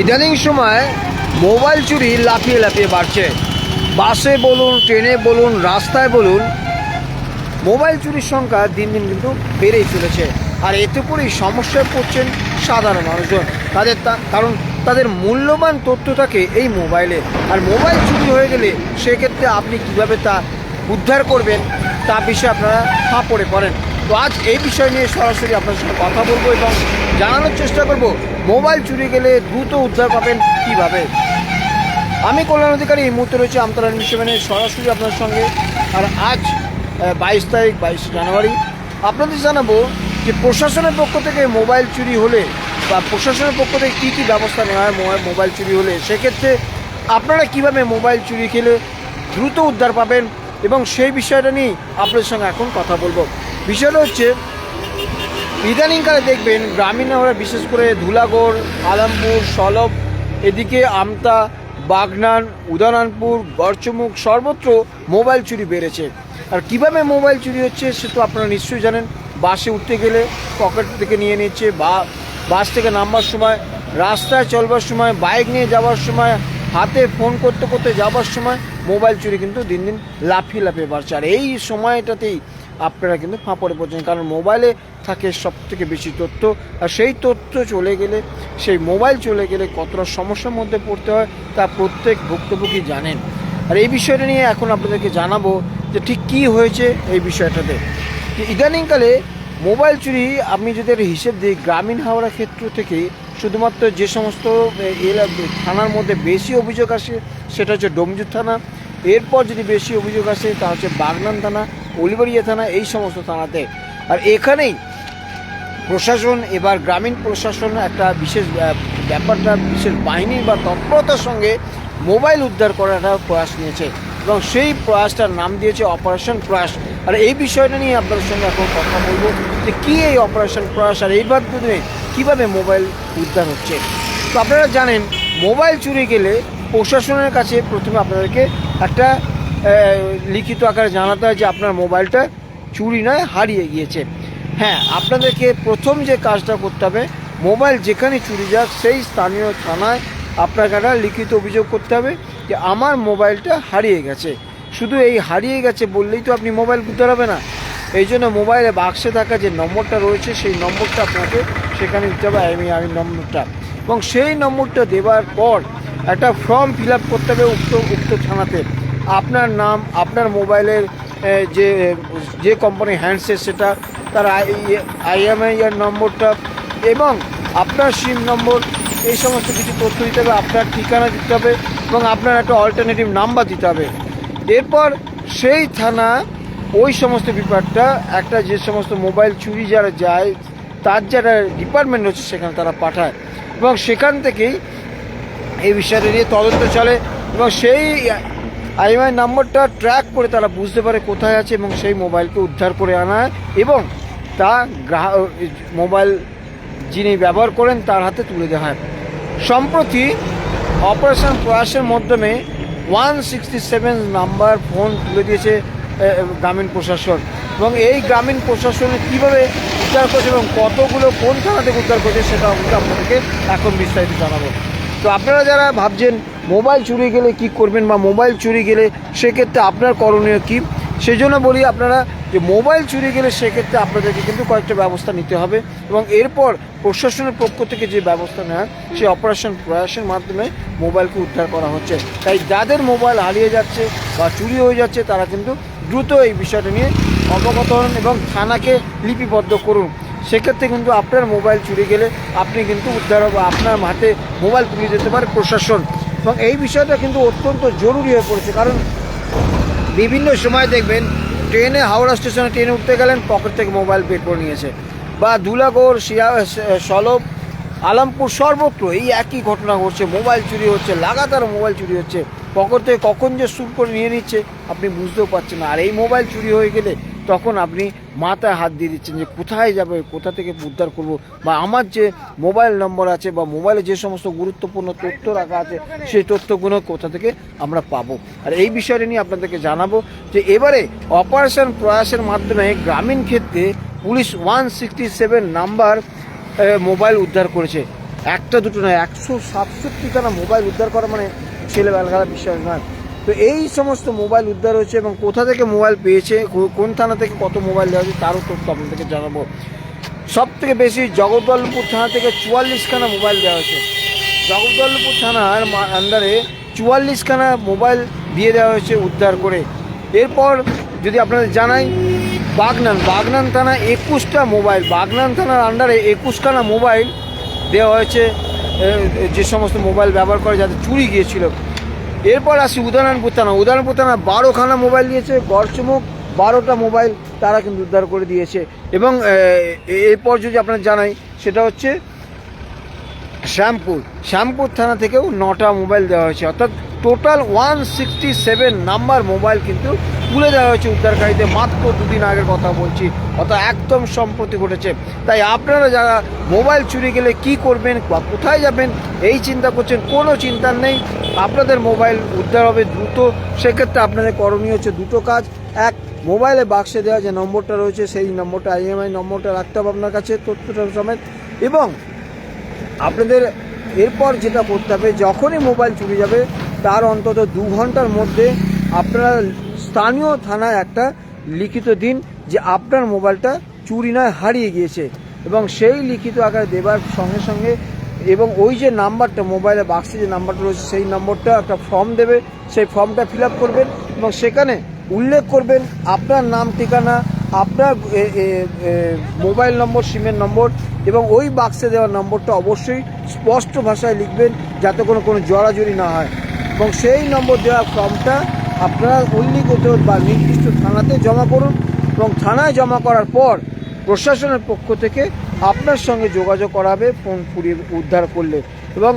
ইদানিং সময় মোবাইল চুরি লাফিয়ে লাফিয়ে বাড়ছে। বাসে বলুন, ট্রেনে বলুন, রাস্তায় বলুন, মোবাইল চুরির সংখ্যা দিন দিন কিন্তু বেড়েই চলেছে। আর এতে করেই সমস্যায় পড়ছেন সাধারণ মানুষজন। তাদের কারণ তাদের মূল্যবান তথ্য থাকে এই মোবাইলে। আর মোবাইল চুরি হয়ে গেলে সেক্ষেত্রে আপনি কীভাবে তা উদ্ধার করবেন, তা বিষয়ে আপনারা পড়ে পড়েন। তো আজ এই বিষয় নিয়ে সরাসরি আপনার সঙ্গে কথা বলব এবং জানানোর চেষ্টা করব, মোবাইল চুরি গেলে দ্রুত উদ্ধার পাবেন কীভাবে? আমি কল্যাণ অধিকারী, এই মুহূর্তে রয়েছে আমতলা নিউজ সেভেনে সরাসরি আপনার সঙ্গে। আর আজ বাইশ তারিখ, বাইশে জানুয়ারি, আপনাদের জানাব যে প্রশাসনের পক্ষ থেকে মোবাইল চুরি হলে বা প্রশাসনের পক্ষ থেকে কী কী ব্যবস্থা নেওয়া হয় মোবাইল মোবাইল চুরি হলে, সেক্ষেত্রে আপনারা কীভাবে মোবাইল চুরি খেলে দ্রুত উদ্ধার পাবেন এবং সেই বিষয়টা নিয়ে আপনাদের সঙ্গে এখন কথা বলব। বিষয়টা হচ্ছে। ইদানিংকালে দেখবেন গ্রামীণ আমরা বিশেষ করে ধুলাগড়, আলমপুর সলভ এদিকে আমতা, বাগনান উদানানপুর গড়চমুখ সর্বত্র মোবাইল চুরি বেড়েছে। আর কীভাবে মোবাইল চুরি হচ্ছে সে তো আপনারা নিশ্চয়ই জানেন। বাসে উঠতে গেলে পকেট থেকে নিয়ে নিচ্ছে, বা বাস থেকে নামবার সময়, রাস্তায় চলবার সময়, বাইক নিয়ে যাওয়ার সময়, হাতে ফোন করতে করতে যাওয়ার সময় মোবাইল চুরি কিন্তু দিন দিন লাফিয়ে লাফিয়ে বাড়ছে। আর এই সময়টাতেই আপনারা কিন্তু ফাঁপড়ে পড়ছেন, কারণ মোবাইলে থাকে সব থেকে বেশি তথ্য। আর সেই তথ্য চলে গেলে, সেই মোবাইল চলে গেলে কতটা সমস্যার মধ্যে পড়তে হয় তা প্রত্যেক ভুক্তভোগী জানেন। আর এই বিষয়টা নিয়ে এখন আপনাদেরকে জানাব যে ঠিক কী হয়েছে এই বিষয়টাতে। ইদানিংকালে মোবাইল চুরি, আমি যদি একটা হিসেব দিই, গ্রামীণ হাওড়া ক্ষেত্র থেকে শুধুমাত্র যে সমস্ত থানার মধ্যে বেশি অভিযোগ আসে, সেটা হচ্ছে ডোমজুর থানা। এরপর যদি বেশি অভিযোগ আসে, তা হচ্ছে বাগনান থানা। উলিবাড়িয়া থানা এই সমস্ত থানাতে। আর এখানেই প্রশাসন, এবার গ্রামীণ প্রশাসন একটা বিশেষ ব্যাপারটা, বিশেষ বাহিনী বা তৎপরতার সঙ্গে মোবাইল উদ্ধার করার একটা প্রয়াস নিয়েছে এবং সেই প্রয়াসটার নাম দিয়েছে অপারেশন প্রয়াস। আর এই বিষয়টা নিয়ে আপনাদের সঙ্গে এখন কথা বলব যে কী এই অপারেশন প্রয়াস আর এই মাধ্যমে কীভাবে মোবাইল উদ্ধার হচ্ছে। তো আপনারা জানেন, মোবাইল চুরি গেলে প্রশাসনের কাছে প্রথমে আপনাদেরকে একটা লিখিত আকারে জানাতে হয় যে আপনার মোবাইলটা চুরি নয়, হারিয়ে গিয়েছে। হ্যাঁ আপনাদেরকে প্রথম যে কাজটা করতে হবে, মোবাইল যেখানে চুরি যাক, সেই স্থানীয় থানায় আপনাকে একটা লিখিত অভিযোগ করতে হবে যে আমার মোবাইলটা হারিয়ে গেছে। শুধু এই হারিয়ে গেছে বললেই তো আপনি মোবাইল হবে না। এই জন্য মোবাইলে বাক্সে থাকা যে নম্বরটা রয়েছে, সেই নম্বরটা আপনাকে সেখানে দিতে হবে আমি আমি নম্বরটা। এবং সেই নম্বরটা দেওয়ার পর একটা ফর্ম ফিল করতে হবে উক্ত উক্ত থানাতে। আপনার নাম, আপনার মোবাইলের যে যে কোম্পানির হ্যান্ডসেট সেটা, তার আইএমআই এর নম্বরটা এবং আপনার সিম নম্বর, এই সমস্ত কিছু তথ্য দিতে হবে, আপনার ঠিকানা দিতে হবে এবং আপনার একটা অল্টারনেটিভ নাম্বার দিতে হবে। এরপর সেই থানা, ওই সমস্ত ব্যাপারটা, একটা যে সমস্ত মোবাইল চুরি যারা যায়, তার যারা ডিপার্টমেন্ট রয়েছে সেখানে তারা পাঠায়। এবং সেখান থেকেই এই বিষয়টা নিয়ে তদন্ত চলে এবং সেই আইএমআই নাম্বারটা ট্র্যাক করে তারা বুঝতে পারে কোথায় আছে এবং সেই মোবাইলকে উদ্ধার করে আনা এবং তা গ্রাহক মোবাইল যিনি ব্যবহার করেন তার হাতে তুলে দেওয়া হয়। সম্প্রতি অপারেশন প্রয়াসের মাধ্যমে one sixty seven number phone তুলে দিয়েছে গ্রামীণ প্রশাসন। এবং এই গ্রামীণ প্রশাসনে কীভাবে উদ্ধার করেছে এবং কতগুলো কোন থানা থেকে উদ্ধার করছে সেটা আমরা আপনাদেরকে এখন বিস্তারিত জানাব। তো আপনারা যারা ভাবছেন মোবাইল চুরি গেলে কি করবেন বা মোবাইল চুরি গেলে সেক্ষেত্রে আপনার করণীয় কী? সেই জন্য বলি আপনারা যে মোবাইল চুরি গেলে সেক্ষেত্রে আপনাদেরকে কিন্তু কয়েকটা ব্যবস্থা নিতে হবে এবং এরপর প্রশাসনের পক্ষ থেকে যে ব্যবস্থা নেওয়া, সেই অপারেশন প্রয়াসের মাধ্যমে মোবাইলকে উদ্ধার করা হচ্ছে। তাই যাদের মোবাইল হারিয়ে যাচ্ছে বা চুরি হয়ে যাচ্ছে, তারা কিন্তু দ্রুত এই বিষয়টা নিয়ে অবগত হন এবং থানাকে লিপিবদ্ধ করুন। সেক্ষেত্রে কিন্তু আপনার মোবাইল চুরি গেলে আপনি কিন্তু উদ্ধার হবে, আপনার হাতে মোবাইল তুলে যেতে পারে প্রশাসন। এবং এই বিষয়টা কিন্তু অত্যন্ত জরুরি হয়ে পড়েছে। কারণ বিভিন্ন সময় দেখবেন, ট্রেনে, হাওড়া স্টেশনে ট্রেনে উঠতে গেলেন, পকেট থেকে মোবাইল বের করে নিয়েছে। বা দুলাগড় শিয়া সলভ, আলামপুর সর্বত্র এই একই ঘটনা ঘটছে। মোবাইল চুরি হচ্ছে, লাগাতার মোবাইল চুরি হচ্ছে। পকেট থেকে কখন যে শুট করে নিয়ে নিচ্ছে, আপনি বুঝতেও পারছেন না। আর এই মোবাইল চুরি হয়ে গেলে তখন আপনি মাথায় হাত দিয়ে দিচ্ছেন যে কোথায় যাবে, কোথা থেকে উদ্ধার করব? বা আমার যে মোবাইল নম্বর আছে বা মোবাইলে যে সমস্ত গুরুত্বপূর্ণ তথ্য রাখা আছে, সেই তথ্যগুলো কোথা থেকে আমরা পাবো? আর এই বিষয়টা নিয়ে আপনাদেরকে জানাব যে এবারে অপারেশন প্রয়াসের মাধ্যমে গ্রামীণ ক্ষেত্রে police one sixty seven number mobile উদ্ধার করেছে। একটা দুটো নয়, একশো সাতষট্টিখানা মোবাইল উদ্ধার করা মানে ছেলেবেলার বিষয় নয়। তো এই সমস্ত মোবাইল উদ্ধার হয়েছে এবং কোথা থেকে মোবাইল পেয়েছে কোন থানা থেকে কত মোবাইল দেওয়া হয়েছে তারও তথ্য আপনাদেরকে জানাব। সব থেকে বেশি জগদ্দলপুর থানা থেকে চুয়াল্লিশখানা মোবাইল দেওয়া হয়েছে। জগদ্দলপুর থানার আন্ডারে চুয়াল্লিশখানা মোবাইল দিয়ে দেওয়া হয়েছে উদ্ধার করে। এরপর যদি আপনাদের জানাই, বাগনান বাগনান থানা একুশটা মোবাইল, বাগনান থানার আন্ডারে একুশখানা মোবাইল দেওয়া হয়েছে। যে সমস্ত মোবাইল ব্যবহার করে যাতে চুরি গিয়েছিল। এরপর আসি উদয়নারায়ণপুর থানা উদয়নারায়ণপুর থানা বারোখানা মোবাইল দিয়েছে গড়চমুখ বারোটা মোবাইল তারা কিন্তু উদ্ধার করে দিয়েছে। এবং এরপর যদি আপনার জানাই, সেটা হচ্ছে শ্যামপুর। শ্যামপুর থানা থেকেও নটা মোবাইল দেওয়া হয়েছে। অর্থাৎ total one sixty seven number mobile কিন্তু তুলে দেওয়া হয়েছে উদ্ধারকারীদের। মাত্র দুদিন আগের কথা বলছি, অর্থাৎ একদম সম্প্রতি ঘটেছে। তাই আপনারা যারা মোবাইল চুরি গেলে কি করবেন বা কোথায় যাবেন, এই চিন্তা করছেন, কোনো চিন্তা নেই। আপনাদের মোবাইল উদ্ধার হবে দ্রুত। সেক্ষেত্রে আপনাদের করণীয় হচ্ছে দুটো কাজ। এক, মোবাইলে বাক্সে দেওয়া যে নম্বরটা রয়েছে, সেই নম্বরটা আইএমআই নম্বরটা রাখতে হবে আপনার কাছে তথ্যটা সমেত। এবং আপনাদের এরপর যেটা করতে হবে, যখনই মোবাইল চুরি যাবে তার অন্তত দু ঘণ্টার মধ্যে আপনারা স্থানীয় থানায় একটা লিখিত দিন যে আপনার মোবাইলটা চুরি নয়, হারিয়ে গিয়েছে। এবং সেই লিখিত আকারে দেবার সঙ্গে সঙ্গে এবং ওই যে নাম্বারটা, মোবাইলে বাক্সে যে নাম্বারটা রয়েছে, সেই নম্বরটা একটা ফর্ম দেবে, সেই ফর্মটা ফিল করবেন এবং সেখানে উল্লেখ করবেন আপনার নাম, ঠিকানা, আপনার মোবাইল নম্বর, সিমের নম্বর এবং ওই বাক্সে দেওয়া নম্বরটা অবশ্যই স্পষ্ট ভাষায় লিখবেন যাতে কোনো কোনো জড়াজড়ি না হয়। এবং সেই নম্বর দেওয়া ফর্মটা আপনারা উল্লিখিত বা নির্দিষ্ট থানাতে জমা করুন এবং থানায় জমা করার পর প্রশাসনের পক্ষ থেকে আপনার সঙ্গে যোগাযোগ করাবে, ফোন পুড়িয়ে উদ্ধার করলে। এবং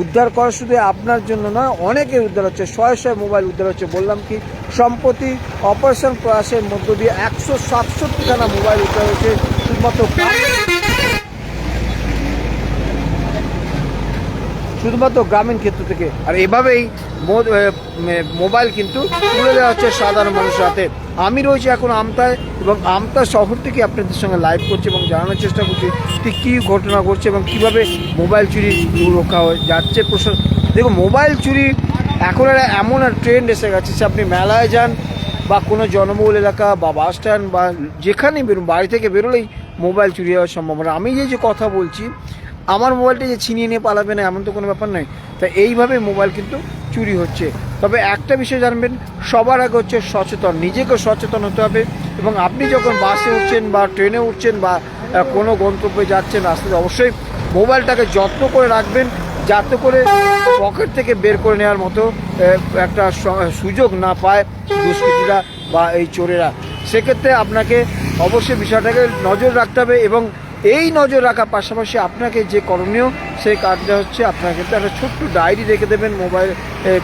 উদ্ধার করা শুধু আপনার জন্য না অনেকের উদ্ধার হচ্ছে, শয়ে শয়ে মোবাইল উদ্ধার হচ্ছে। বললাম কি, সম্প্রতি অপারেশন প্রয়াসের মধ্য দিয়ে একশো সাতষট্টি সাতষট্টিখানা মোবাইল উদ্ধার হয়েছে, শুধুমাত্র শুধুমাত্র গ্রামীণ ক্ষেত্র থেকে। আর এভাবেই মোবাইল কিন্তু তুলে দেওয়া হচ্ছে সাধারণ মানুষের হাতে। আমি রয়েছি এখন আমতায় এবং আমতা শহর থেকে আপনাদের সঙ্গে লাইভ করছি এবং জানানোর চেষ্টা করছি ঠিক কী ঘটনা ঘটছে এবং কীভাবে মোবাইল চুরি রক্ষা হয়ে যাচ্ছে প্রশাসন। দেখুন, মোবাইল চুরি এখন একটা এমন একটা ট্রেন্ড এসে গেছে সে আপনি মেলায় যান বা কোনো জনবহুল এলাকা বা বাস স্ট্যান্ড বা যেখানেই বেরোন, বাড়ি থেকে বেরোলেই মোবাইল চুরি হওয়ার সম্ভাবনা। আমি যে যে কথা বলছি আমার মোবাইলটা যে ছিনিয়ে নিয়ে পালাবে না, এমন তো কোনো ব্যাপার নয়। তা এইভাবে মোবাইল কিন্তু চুরি হচ্ছে। তবে একটা বিষয় জানবেন, সবার আগে হচ্ছে সচেতন, নিজেকে সচেতন হতে হবে এবং আপনি যখন বাসে উঠছেন বা ট্রেনে উঠছেন বা কোনো গন্তব্যে যাচ্ছেন রাস্তাতে অবশ্যই মোবাইলটাকে যত্ন করে রাখবেন, যাতে করে পকেট থেকে বের করে নেওয়ার মতো একটা সুযোগ না পায় দুষ্কৃতীরা বা এই চোরেরা। সেক্ষেত্রে আপনাকে অবশ্যই বিষয়টাকে নজর রাখতে হবে এবং এই নজর রাখার পাশাপাশি আপনাকে যে করণীয়, সেই কাজটা হচ্ছে আপনাকে কিন্তু একটা ছোট্ট ডায়েরি রেখে দেবেন মোবাইল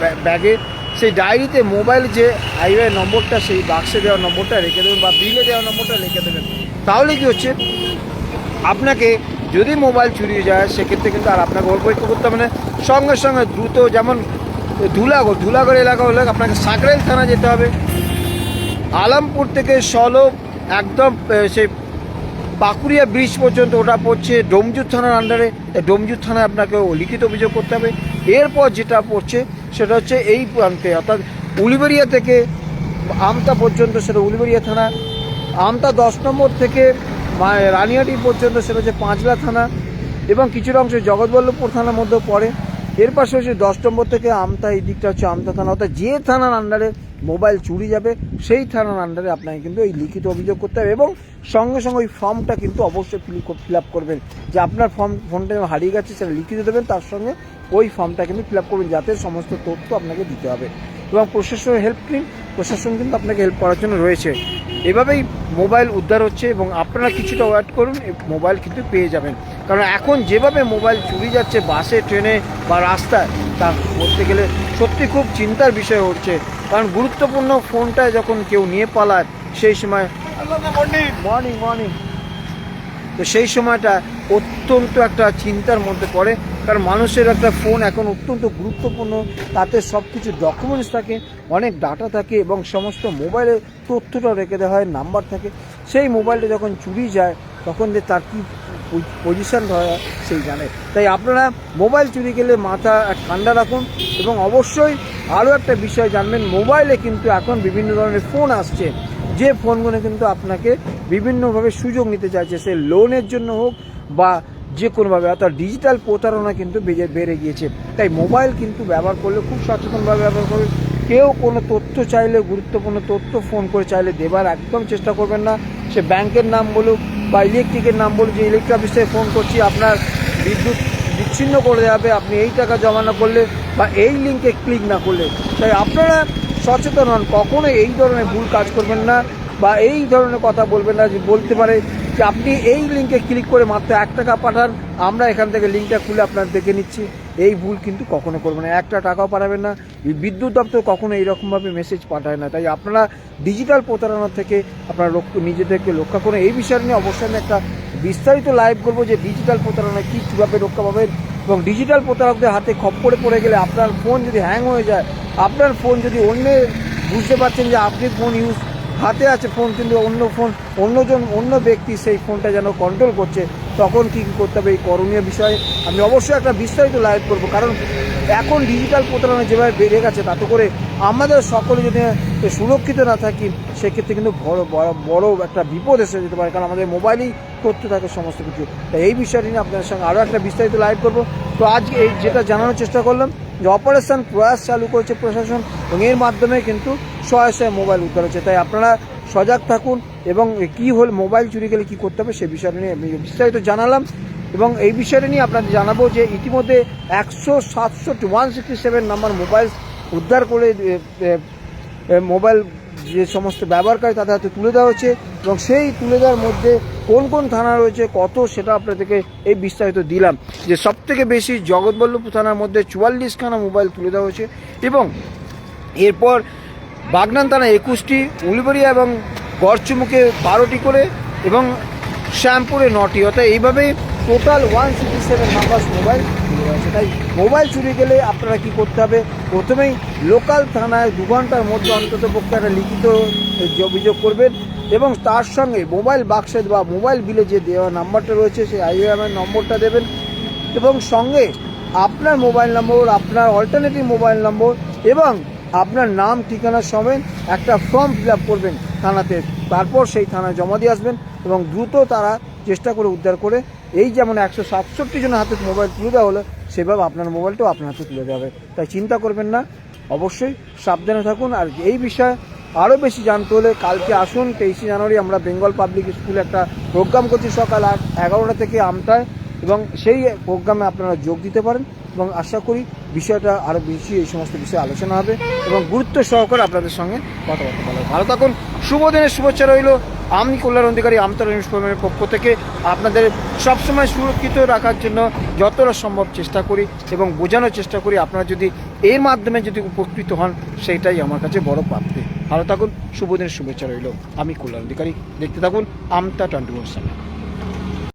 ব্যা- ব্যাগে। সেই ডায়েরিতে মোবাইল যে হাইওয়ে নম্বরটা, সেই বাক্সে দেওয়া নম্বরটা রেখে দেবেন বা বিলে দেওয়া নম্বরটা রেখে দেবেন। তাহলে কি হচ্ছে? আপনাকে যদি মোবাইল চুরি যায়, সেক্ষেত্রে কিন্তু আর আপনাকে ওর পরীক্ষা করতে হবে না। সঙ্গে সঙ্গে দ্রুত যেমন ধুলাগড় ধুলাগড় এলাকা হলে আপনাকে সাকরাইল থানা যেতে হবে। আলামপুর থেকে সলভ একদম সেই পাকুড়িয়া ব্রিজ পর্যন্ত ওটা পড়ছে, ডোমজুর থানার আন্ডারে ডোমজুর থানায় আপনাকে লিখিত অভিযোগ করতে হবে। এরপর যেটা পড়ছে, সেটা হচ্ছে এই প্রান্তে, অর্থাৎ উলিবেরিয়া থেকে আমতা পর্যন্ত সেটা উলিবেরিয়া থানা, আমতা দশ নম্বর থেকে রানিয়াটি পর্যন্ত সেটা হচ্ছে পাঁচলা থানা এবং কিছুটা অংশ জগৎবল্লভপুর থানার মধ্যেও পড়ে। এর পাশে হচ্ছে দশ নম্বর থেকে আমতা, এই দিকটা হচ্ছে আমতা থানা। অর্থাৎ যে থানার আন্ডারে মোবাইল চুরি যাবে, সেই থানার আন্ডারে আপনাকে কিন্তু এই লিখিত অভিযোগ করতে হবে এবং সঙ্গে সঙ্গে ওই ফর্মটা কিন্তু অবশ্যই ফিল আপ করবেন। যে আপনার ফর্ম ফোনটা হারিয়ে গেছে সেটা লিখিত দেবেন, তার সঙ্গে ওই ফর্মটা কিন্তু ফিল আপ করবেন, যাতে সমস্ত তথ্য আপনাকে দিতে হবে। এবং প্রশাসনের হেল্প নিন প্রশাসন কিন্তু আপনাকে হেল্প করার জন্য রয়েছে। এভাবেই মোবাইল উদ্ধার হচ্ছে এবং আপনারা কিছুটা ওয়েট করুন মোবাইল কিন্তু পেয়ে যাবেন। কারণ এখন যেভাবে মোবাইল চুরি যাচ্ছে, বাসে, ট্রেনে বা রাস্তায় তা বলতে গেলে সত্যি খুব চিন্তার বিষয় হচ্ছে। কারণ গুরুত্বপূর্ণ ফোনটা যখন কেউ নিয়ে পালায়, সেই সময় মর্নিং মর্নিং তো সেই সময়টা অত্যন্ত একটা চিন্তার মধ্যে পড়ে, কারণ মানুষের একটা ফোন এখন অত্যন্ত গুরুত্বপূর্ণ, তাতে সব কিছু ডকুমেন্টস থাকে, অনেক ডাটা থাকে এবং সমস্ত মোবাইলের তথ্যটা রেখে দেওয়া হয় নাম্বার থাকে। সেই মোবাইলটা যখন চুরি যায়, তখন যে তার কী পজিশন হয়, সেই জানে। তাই আপনারা মোবাইল চুরি গেলে মাথা ঠান্ডা রাখুন এবং অবশ্যই আরও একটা বিষয় জানবেন। মোবাইলে কিন্তু এখন বিভিন্ন ধরনের ফোন আসছে। যে ফোনগুলো কিন্তু আপনাকে বিভিন্নভাবে সুযোগ নিতে চাইছে। সে লোনের জন্য হোক বা যে কোনোভাবে, অর্থাৎ ডিজিটাল প্রতারণা কিন্তু বেড়ে বেড়ে গিয়েছে। তাই মোবাইল কিন্তু ব্যবহার করলে খুব সচেতনভাবে ব্যবহার করবে কেউ কোনো তথ্য চাইলে, গুরুত্বপূর্ণ তথ্য ফোন করে চাইলে দেবার একদম চেষ্টা করবেন না। সে ব্যাংকের নাম বলুক বা ইলেকট্রিকের নাম বলুক, যে ইলেকট্রিক অফিসে ফোন করছি, আপনার বিদ্যুৎ বিচ্ছিন্ন করে দেওয়া যাবে আপনি এই টাকা জমা না করলে বা এই লিঙ্কে ক্লিক না করলে, তাই আপনারা সচেতন হন। কখনো এই ধরনের ভুল কাজ করবেন না বা এই ধরনের কথা বলবেন না যে, বলতে পারে যে, আপনি এই লিঙ্কে ক্লিক করে মাত্র এক টাকা পাঠান, আমরা এখান থেকে লিঙ্কটা খুলে আপনার দেখে নিচ্ছি। এই ভুল কিন্তু কখনো করবেন না। একটা টাকাও পাঠাবেন না। বিদ্যুৎ দপ্তর কখনো এইরকমভাবে মেসেজ পাঠায় না। তাই আপনারা ডিজিটাল প্রতারণা থেকে আপনারা নিজেদেরকে রক্ষা করুন। এই বিষয় নিয়ে অবশ্যই আমি একটা বিস্তারিত লাইভ করব যে ডিজিটাল প্রতারণা কী কীভাবে রক্ষা পাবেন এবং ডিজিটাল প্রতারকদের হাতে খপ্পরে পড়ে গেলে আপনার ফোন যদি হ্যাং হয়ে যায়, আপনার ফোন যদি অন্যের বুঝতে পারছেন যে আপনি ফোন ইউজ হাতে আছে ফোন কিন্তু অন্য ফোন অন্যজন, অন্য ব্যক্তি সেই ফোনটা যেন কন্ট্রোল করছে তখন কী কী করতে হবে এই করণীয় বিষয়ে আমি অবশ্যই একটা বিস্তারিত লাইভ করব। কারণ এখন ডিজিটাল প্রতারণা যেভাবে বেড়ে গেছে, তাতে করে আমাদের সকলে যদি সুরক্ষিত না থাকি, সেক্ষেত্রে কিন্তু বড় বড় বড় একটা বিপদ এসে যেতে পারে। কারণ আমাদের মোবাইলেই করতে থাকে সমস্ত কিছু। তাই এই বিষয়টি নিয়ে আপনাদের সঙ্গে আরও একটা বিস্তারিত লাইভ করব। তো আজকে এই যেটা জানানোর চেষ্টা করলাম, যে অপারেশন প্রয়াস চালু করেছে প্রশাসন এবং এর মাধ্যমে কিন্তু শয়ে শয়ে মোবাইল উদ্ধার হচ্ছে। তাই আপনারা সজাগ থাকুন এবং কি হল মোবাইল চুরি গেলে কী করতে হবে সে বিষয়টা নিয়ে আমি বিস্তারিত জানালাম। এবং এই বিষয়টা নিয়ে আপনাদের জানাব যে ইতিমধ্যে একশো সাতষট্টি one sixty seven number mobile উদ্ধার করে মোবাইল যে সমস্ত ব্যবহারকারী তাদের হাতে তুলে দেওয়া হচ্ছে এবং সেই তুলে দেওয়ার মধ্যে কোন কোন থানা রয়েছে, কত সেটা আপনাদেরকে এই বিস্তারিত দিলাম। যে সব থেকে বেশি জগৎবল্লভপুর থানার মধ্যে চুয়াল্লিশখানা মোবাইল তুলে দেওয়া হয়েছে এবং এরপর বাগনান থানা একুশটি, উলবেড়িয়া এবং গড়চুমুকে বারোটি করে এবং শ্যামপুরে নটি। অর্থাৎ এইভাবেই total one sixty seven number mobile চুরি তাই মোবাইল চুরি গেলে আপনারা কি করতে হবে? প্রথমেই লোকাল থানায় দু ঘণ্টার মধ্যে অন্তত পক্ষে একটা লিখিত অভিযোগ করবেন এবং তার সঙ্গে মোবাইল বাক্সে বা মোবাইল বিলে যে দেওয়া নাম্বারটা রয়েছে, সেই আইওএমের নম্বরটা দেবেন। এবং সঙ্গে আপনার মোবাইল নম্বর আপনার অল্টারনেটিভ মোবাইল নম্বর এবং আপনার নাম, ঠিকানা সমেত একটা ফর্ম ফিল করবেন থানাতে। তারপর সেই থানায় জমা দিয়ে আসবেন এবং দ্রুত তারা চেষ্টা করে উদ্ধার করে এই যেমন একশো সাতষট্টি জনের হাতে মোবাইল তুলে দেওয়া হলো, সেভাবে আপনার মোবাইলটাও আপনার হাতে তুলে দেওয়া হবে। তাই চিন্তা করবেন না, অবশ্যই সাবধানে থাকুন। আর এই বিষয়ে আরও বেশি জানতে হলে কালকে আসুন, তেইশে জানুয়ারি আমরা বেঙ্গল পাবলিক স্কুলে একটা প্রোগ্রাম করছি সকাল আট, এগারোটা থেকে আমটায় এবং সেই প্রোগ্রামে আপনারা যোগ দিতে পারেন। এবং আশা করি বিষয়টা আরও বেশি এই সমস্ত বিষয়ে আলোচনা হবে এবং গুরুত্ব সহকারে আপনাদের সঙ্গে কথাবার্তা বলা ভালো থাকুন শুভ দিনের শুভেচ্ছা রইল। আমি কল্যাণ অধিকারী আমতলা নিউজ পক্ষ থেকে আপনাদের সবসময় সুরক্ষিত রাখার জন্য যতটা সম্ভব চেষ্টা করি এবং বোঝানোর চেষ্টা করি। আপনারা যদি এর মাধ্যমে যদি উপকৃত হন, সেইটাই আমার কাছে বড় প্রাপ্তি। ভালো থাকুন শুভ দিনের শুভেচ্ছা রইল। আমি কল্যাণ অধিকারী। দেখতে থাকুন আমতা টোয়েন্টি